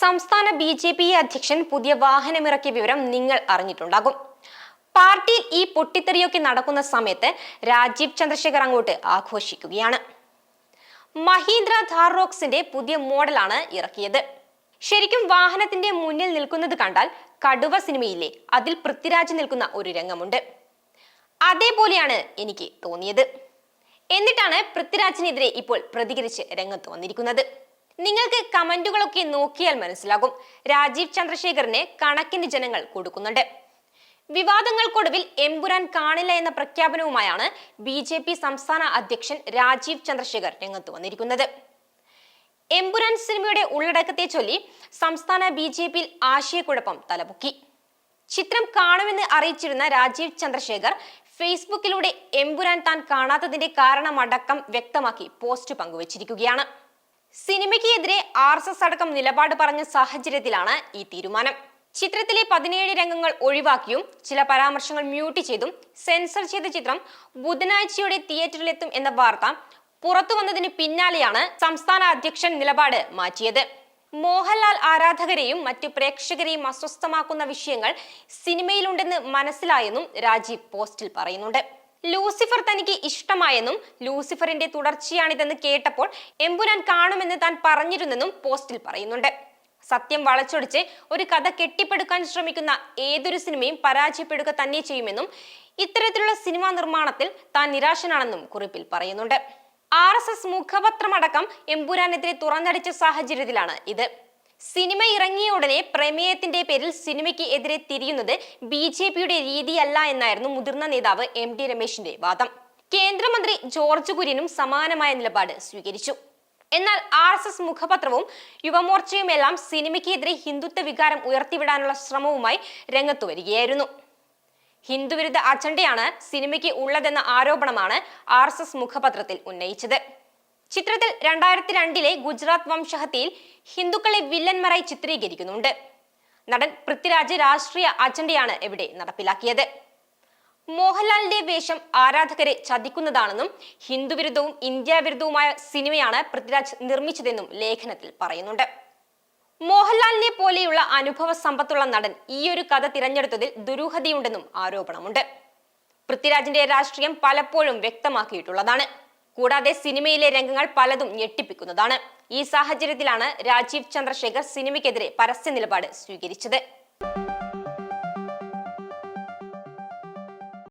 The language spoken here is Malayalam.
സംസ്ഥാന ബി ജെ പി അധ്യക്ഷൻ പുതിയ വാഹനമിറക്കിയ വിവരം നിങ്ങൾ അറിഞ്ഞിട്ടുണ്ടാകും. പാർട്ടിയിൽ ഈ പൊട്ടിത്തെറിയൊക്കെ നടക്കുന്ന സമയത്ത് രാജീവ് ചന്ദ്രശേഖർ അങ്ങോട്ട് ആഘോഷിക്കുകയാണ്. മഹീന്ദ്ര ധാർറോക്സിന്റെ പുതിയ മോഡലാണ് ഇറക്കിയത്. ശരിക്കും വാഹനത്തിന്റെ മുന്നിൽ നിൽക്കുന്നത് കണ്ടാൽ കടുവ സിനിമയിലെ അതിൽ പൃഥ്വിരാജ് നിൽക്കുന്ന ഒരു രംഗമുണ്ട്. അതേപോലെയാണ് എനിക്ക് തോന്നിയത്. എന്നിട്ടാണ് പൃഥ്വിരാജിനെതിരെ ഇപ്പോൾ പ്രതികരിച്ച് രംഗത്ത് വന്നിരിക്കുന്നത്. നിങ്ങൾക്ക് കമന്റുകളൊക്കെ നോക്കിയാൽ മനസ്സിലാകും. രാജീവ് ചന്ദ്രശേഖറിന് കണക്കിന് ജനങ്ങൾ കൊടുക്കുന്നുണ്ട്. വിവാദങ്ങൾക്കൊടുവിൽ എമ്പുരാൻ കാണില്ല എന്ന പ്രഖ്യാപനവുമായാണ് ബി ജെ പി സംസ്ഥാന അധ്യക്ഷൻ രാജീവ് ചന്ദ്രശേഖർ രംഗത്ത് വന്നിരിക്കുന്നത്. എമ്പുരാൻ സിനിമയുടെ ഉള്ളടക്കത്തെ ചൊല്ലി സംസ്ഥാന ബി ജെ പിയിൽ ആശയക്കുഴപ്പം തലപൊക്കി. ചിത്രം കാണുമെന്ന് അറിയിച്ചിരുന്ന രാജീവ് ചന്ദ്രശേഖർ ഫേസ്ബുക്കിലൂടെ എമ്പുരാൻ താൻ കാണാത്തതിന്റെ കാരണമടക്കം വ്യക്തമാക്കി പോസ്റ്റ് പങ്കുവച്ചിരിക്കുകയാണ്. സിനിമയ്ക്ക് എതിരെ ആർ എസ് എസ് അടക്കം നിലപാട് പറഞ്ഞ സാഹചര്യത്തിലാണ് ഈ തീരുമാനം. ചിത്രത്തിലെ പതിനേഴ് രംഗങ്ങൾ ഒഴിവാക്കിയും ചില പരാമർശങ്ങൾ മ്യൂട്ട് ചെയ്തും സെൻസർ ചെയ്ത ചിത്രം ബുധനാഴ്ചയോടെ തിയേറ്ററിലെത്തും എന്ന വാർത്ത പുറത്തു വന്നതിന് പിന്നാലെയാണ് സംസ്ഥാന അധ്യക്ഷൻ നിലപാട് മാറ്റിയത്. മോഹൻലാൽ ആരാധകരെയും മറ്റു പ്രേക്ഷകരെയും അസ്വസ്ഥമാക്കുന്ന വിഷയങ്ങൾ സിനിമയിലുണ്ടെന്ന് മനസ്സിലായെന്നും രാജീവ് പോസ്റ്റിൽ പറയുന്നുണ്ട്. ലൂസിഫർ തനിക്ക് ഇഷ്ടമായെന്നും ലൂസിഫറിന്റെ തുടർച്ചയാണിതെന്ന് കേട്ടപ്പോൾ എമ്പുരാൻ കാണുമെന്ന് താൻ പറഞ്ഞിരുന്നെന്നും പോസ്റ്റിൽ പറയുന്നുണ്ട്. സത്യം വളച്ചൊടിച്ച് ഒരു കഥ കെട്ടിപ്പടുക്കാൻ ശ്രമിക്കുന്ന ഏതൊരു സിനിമയും പരാജയപ്പെടുക തന്നെ ചെയ്യുമെന്നും ഇത്തരത്തിലുള്ള സിനിമാ നിർമ്മാണത്തിൽ താൻ നിരാശനാണെന്നും കുറിപ്പിൽ പറയുന്നുണ്ട്. ആർ എസ് എസ് മുഖപത്രമടക്കം എമ്പുരാനെതിരെ തുറന്നടിച്ച സാഹചര്യത്തിലാണ് ഇത്. സിനിമ ഇറങ്ങിയ ഉടനെ പ്രമേയത്തിന്റെ പേരിൽ സിനിമയ്ക്ക് എതിരെ തിരിയുന്നത് ബി ജെ പിയുടെ രീതിയല്ല എന്നായിരുന്നു മുതിർന്ന നേതാവ് എം ഡി രമേശിന്റെ വാദം. കേന്ദ്രമന്ത്രി ജോർജ് കുര്യനും സമാനമായ നിലപാട് സ്വീകരിച്ചു. എന്നാൽ ആർ എസ് എസ് മുഖപത്രവും യുവമോർച്ചയുമെല്ലാം സിനിമയ്ക്കെതിരെ ഹിന്ദുത്വ വികാരം ഉയർത്തിവിടാനുള്ള ശ്രമവുമായി രംഗത്തു വരികയായിരുന്നു. ഹിന്ദുവിരുദ്ധ അജണ്ടയാണ് സിനിമയ്ക്ക് ഉള്ളതെന്ന ആരോപണമാണ് ആർ മുഖപത്രത്തിൽ ഉന്നയിച്ചത്. ചിത്രത്തിൽ രണ്ടായിരത്തി രണ്ടിലെ ഗുജറാത്ത് വംശഹത്യയിൽ ഹിന്ദുക്കളെ വില്ലന്മാരായി ചിത്രീകരിക്കുന്നുണ്ട്. നടൻ പൃഥ്വിരാജ് രാഷ്ട്രീയ അജണ്ടയാണ് ഇവിടെ നടപ്പിലാക്കിയത്. മോഹൻലാലിന്റെ വേഷം ആരാധകരെ ചതിക്കുന്നതാണെന്നും ഹിന്ദുവിരുദ്ധവും ഇന്ത്യാവിരുദ്ധവുമായ സിനിമയാണ് പൃഥ്വിരാജ് നിർമ്മിച്ചതെന്നും ലേഖനത്തിൽ പറയുന്നുണ്ട്. മോഹൻലാലിനെ പോലെയുള്ള അനുഭവ സമ്പത്തുള്ള നടൻ ഈയൊരു കഥ തിരഞ്ഞെടുത്തതിൽ ദുരൂഹതയുണ്ടെന്നും ആരോപണമുണ്ട്. പൃഥ്വിരാജിന്റെ രാഷ്ട്രീയം പലപ്പോഴും വ്യക്തമാക്കിയിട്ടുള്ളതാണ്. കൂടാതെ സിനിമയിലെ രംഗങ്ങൾ പലതും ഞെട്ടിപ്പിക്കുന്നതാണ്. ഈ സാഹചര്യത്തിലാണ് രാജീവ് ചന്ദ്രശേഖർ സിനിമയ്ക്കെതിരെ പരസ്യ നിലപാട് സ്വീകരിച്ചത്.